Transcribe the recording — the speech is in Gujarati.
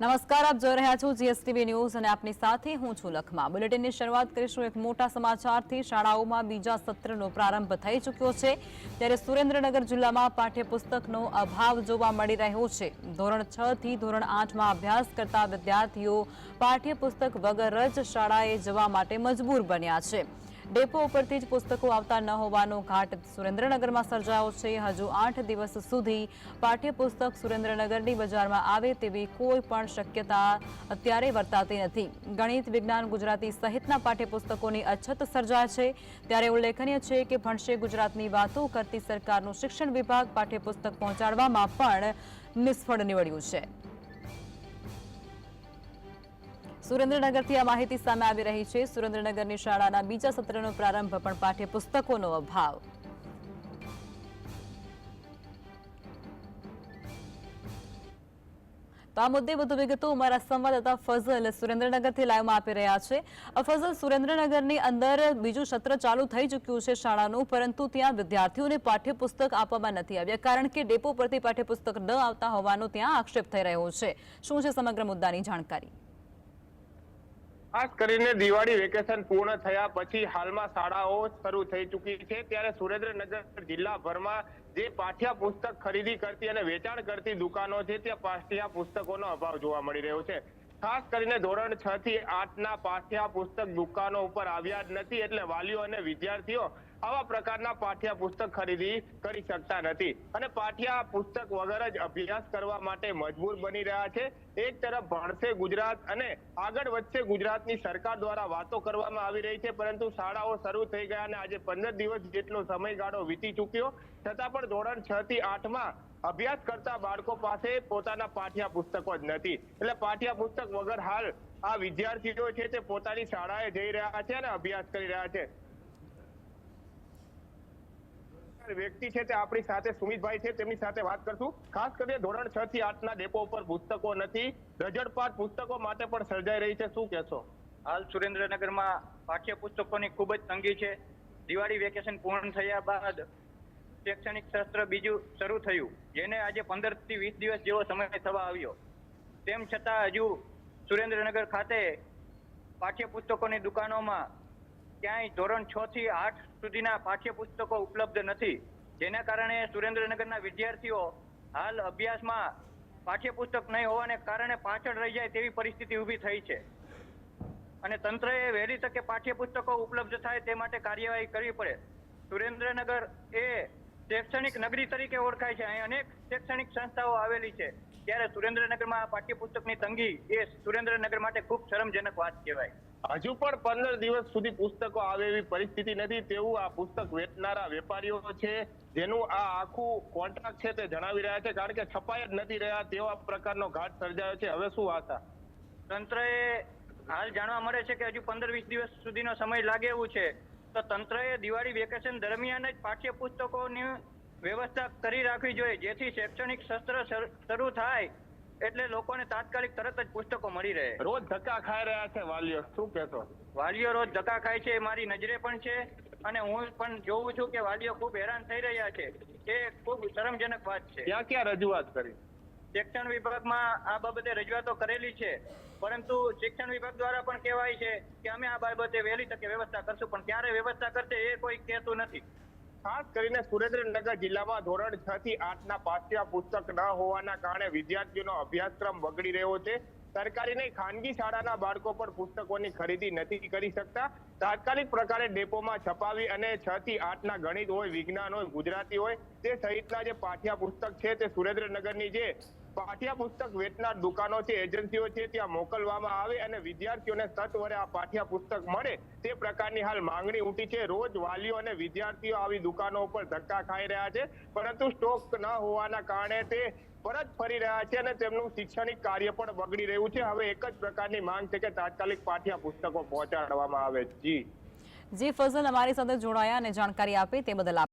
નમસ્કાર, આપ જોઈ રહ્યા છો જીએસટીવી ન્યૂઝ અને આપની સાથે હું છું લખમા. બુલેટિનની શરૂઆત કરીશું એક મોટા સમાચારથી. શાળાઓમાં બીજા સત્રનો પ્રારંભ થઈ ચૂક્યો છે. ત્યારે સુરેન્દ્રનગર જિલ્લામાં પાઠ્યપુસ્તકનો અભાવ જોવા મળી રહ્યો છે. ધોરણ છ થી ધોરણ આઠમાં અભ્યાસ કરતા વિદ્યાર્થીઓ પાઠ્યપુસ્તક વગર જ શાળાએ જવા માટે મજબૂર બન્યા છે. ડેપો ઉપરથી જ પુસ્તકો આવતા ન હોવાનો ઘાટ સુરેન્દ્રનગરમાં સર્જાયો છે. હજુ આઠ દિવસ સુધી પાઠ્યપુસ્તક સુરેન્દ્રનગરની બજારમાં આવે તેવી કોઈ પણ શક્યતા અત્યારે વર્તાતી નથી. ગણિત, વિજ્ઞાન, ગુજરાતી સહિતના પાઠ્યપુસ્તકોની અછત સર્જાય છે. ત્યારે ઉલ્લેખનીય છે કે ભણશે ગુજરાતની વાતો કરતી સરકારનું શિક્ષણ વિભાગ પાઠ્યપુસ્તક પહોંચાડવામાં પણ નિષ્ફળ નીવડ્યું છે. સુરેન્દ્રનગરથી આ માહિતી સામે આવી રહી છે. સુરેન્દ્રનગરની શાળાના બીજા સત્રનો પ્રારંભ પણ પાઠ્યપુસ્તકોનો અભાવ. તો આ મુદ્દે વધુ વિગતો અમારા સંવાદદાતા ફઝલ સુરેન્દ્રનગરથી લાઈવમાં આપી રહ્યા છે. ફઝલ, સુરેન્દ્રનગરની અંદર બીજું સત્ર ચાલુ થઈ ચૂક્યું છે શાળાનું, પરંતુ ત્યાં વિદ્યાર્થીઓને પાઠ્યપુસ્તક આપવામાં નથી આવ્યા. કારણ કે ડેપો પરથી પાઠ્યપુસ્તક ન આવતા હોવાનો ત્યાં આક્ષેપ થઈ રહ્યો છે. શું છે સમગ્ર મુદ્દાની જાણકારી? ખાસ કરીને દિવાળી વેકેશન પૂર્ણ થયા પછી હાલમાં શાળાઓ શરૂ થઈ ચૂકી છે. ત્યારે સુરેન્દ્રનગર જિલ્લાભરમાં જે પાઠ્ય પુસ્તક ખરીદી કરતી અને વેચાણ કરતી દુકાનો છે, ત્યાં પાઠ્ય પુસ્તકોનો અભાવ જોવા મળી રહ્યો છે. ખાસ કરીને ધોરણ છ થી આઠ ના પાઠ્ય પુસ્તક દુકાનો ઉપર આવ્યા જ નથી, એટલે વાલીઓ અને વિદ્યાર્થીઓ આવા પ્રકારના પાઠ્ય પુસ્તક ખરીદી કરી શકતા નથી. અને પાઠ્ય પુસ્તક વગર જ અભ્યાસ કરવા માટે મજબૂર બની રહ્યા છે. એક તરફ ભણશે ગુજરાત અને આગળ વધશે ગુજરાતની સરકાર દ્વારા વાતો કરવામાં આવી રહી છે. પરંતુ શાળાઓ શરૂ થઈ ગયા અને આજે પંદર દિવસ જેટલો સમયગાળો વીતી ચૂક્યો. છતાં પણ ધોરણ છ થી આઠમાં અભ્યાસ કરતા બાળકો પાસે પોતાના પાઠ્ય પુસ્તકો જ નથી. એટલે પાઠ્ય પુસ્તક વગર હાલ આ વિદ્યાર્થીઓ છે તે પોતાની શાળાએ જઈ રહ્યા છે અને અભ્યાસ કરી રહ્યા છે. વ્યક્તિ છે તે આપણી સાથે, સુમિતભાઈ છે, તેમની સાથે વાત કરશું. ખાસ કરીને ધોરણ છ થી આઠ ના ડેપો ઉપર પુસ્તકો નથી. રજડપાટ પુસ્તકો માટે પણ સર્જાઈ રહી છે. શું કહેશો? હાલ સુરેન્દ્રનગરમાં પાઠ્ય પુસ્તકોની ખૂબ જ તંગી છે. દિવાળી વેકેશન પૂર્ણ થયા બાદ શૈક્ષણિક શાસ્ત્ર બીજું શરૂ થયું, જેને આજે પંદરથી વીસ દિવસ જેવો સમય થવા આવ્યો. તેમ છતાં હજુ સુરેન્દ્રનગર ખાતે પાઠ્ય પુસ્તકોની દુકાનોમાં ક્યાંય ધોરણ છ થી આઠ સુધીના પાઠ્યપુસ્તકો ઉપલબ્ધ નથી. જેના કારણે સુરેન્દ્રનગરના વિદ્યાર્થીઓ હાલ અભ્યાસમાં પાઠ્યપુસ્તક નહીં હોવાને કારણે પાછળ રહી જાય તેવી પરિસ્થિતિ ઊભી થઈ છે. અને તંત્રએ વહેલી તકે પાઠ્યપુસ્તકો ઉપલબ્ધ થાય તે માટે કાર્યવાહી કરવી પડે. સુરેન્દ્રનગર એ શૈક્ષણિક નગરી તરીકે ઓળખાય છે. અહીં અનેક શૈક્ષણિક સંસ્થાઓ આવેલી છે. ત્યારે સુરેન્દ્રનગરમાં પાઠ્યપુસ્તકની તંગી એ સુરેન્દ્રનગર માટે ખૂબ શરમજનક વાત કહેવાય. હજુ પણ પંદર દિવસ સુધી પુસ્તકો આવે એવી પરિસ્થિતિ નથી. તેવું આ પુસ્તક વેચનારા વેપારીઓ છે, જેનું આ આખું કોન્ટ્રાક્ટ છે તે જણાવી રહ્યા છે. કારણ કે છપાય જ નથી રહ્યા તેવા પ્રકારનો ઘાટ સર્જાયો છે. હવે શું આશા તંત્રએ હાલ જાણવા મળે છે કે હજુ પંદર વીસ દિવસ સુધીનો સમય લાગે એવું છે. તો તંત્રએ દિવાળી વેકેશન દરમિયાન જ પાઠ્યપુસ્તકોની વ્યવસ્થા કરી રાખવી જોઈએ, જેથી શૈક્ષણિક સત્ર શરૂ થાય એટલે લોકોને તાત્કાલિક તરત જ પુસ્તકો મળી રહે. રોજ ધક્કા ખાઈ રહ્યા છે વાલીઓ શું કહેશો? વાલીઓ રોજ ધક્કા ખાય છે એ મારી નજરે પણ છે અને હું પણ જોઉં છું કે વાલીઓ ખૂબ હેરાન થઈ રહ્યા છે. એ ખૂબ શરમજનક વાત છે. ક્યાં ક્યાં રજૂઆત કરી? શિક્ષણ વિભાગમાં આ બાબતે રજૂઆતો કરેલી છે. પરંતુ શિક્ષણ વિભાગ દ્વારા પણ કહેવાય છે કે અમે આ બાબતે વહેલી તકે વ્યવસ્થા કરશું પણ ક્યારે વ્યવસ્થા કરશે એ કોઈ કહેતું નથી. ખાસ કરીને સુરેન્દ્રનગર જિલ્લામાં ધોરણ છ થી આઠ ના પાઠ્ય પુસ્તક ન હોવાના કારણે વિદ્યાર્થીઓનો અભ્યાસક્રમ બગડી રહ્યો છે. સરકારી નહીં, ખાનગી શાળાના બાળકો પણ પુસ્તકોની ખરીદી નથી કરી શકતા. તાત્કાલિક પ્રકારે ડેપોમાં છપાવી અને છ થી આઠ ના ગણિત હોય, વિજ્ઞાન હોય, ગુજરાતી હોય, તે સહિતના જે પાઠ્ય પુસ્તક છે તે સુરેન્દ્રનગરની જે પાઠ્ય પુસ્તક વેચનાર દુકાનો છે, એજન્સીઓ છે, ત્યાં મોકલવામાં આવે અને વિદ્યાર્થીઓને સત્વરે આ પાઠ્ય પુસ્તક મળે તે પ્રકારની હાલ માંગણી ઉઠી છે. રોજ વાલીઓ અને વિદ્યાર્થીઓ આવી દુકાનો ઉપર ધક્કા ખાઈ રહ્યા છે. પરંતુ સ્ટોક ન હોવાના કારણે તે પરત ફરી રહ્યા છે અને તેમનું શૈક્ષણિક કાર્ય પણ બગડી રહ્યું છે. હવે એક જ પ્રકારની માંગ છે કે તાત્કાલિક પાઠ્ય પુસ્તકો પહોંચાડવામાં આવે. જી. જી, ફઝલ અમારી સાથે જોડાયા અને જાણકારી આપી તે બદલ